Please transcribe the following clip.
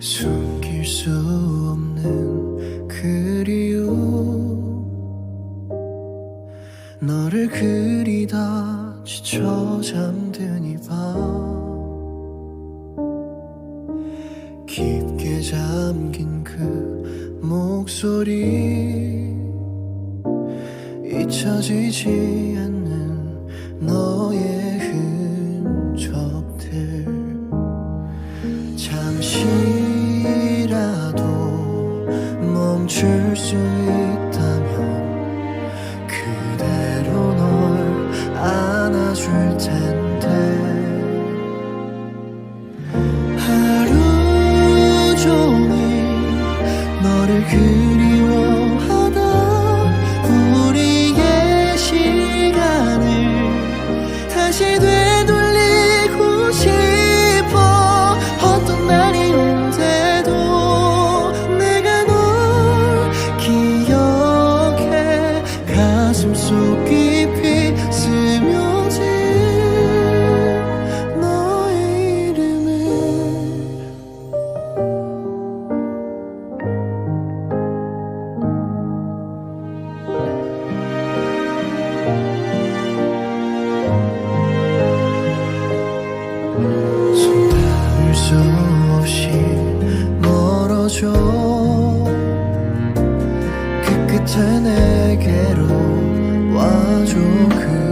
숨길 수 없는 그리움. 너를 그리다 지쳐 잠든 이밤. 깊게 잠긴 그 목소리. 잊혀지지 않는 너의 흔적들. 잠시 잠시라도 멈출 수 있다면 그대로 널 안아줄 텐데. 하루 종일 너를 그 정없이 멀어져. 그 끝에 내게로 와줘 그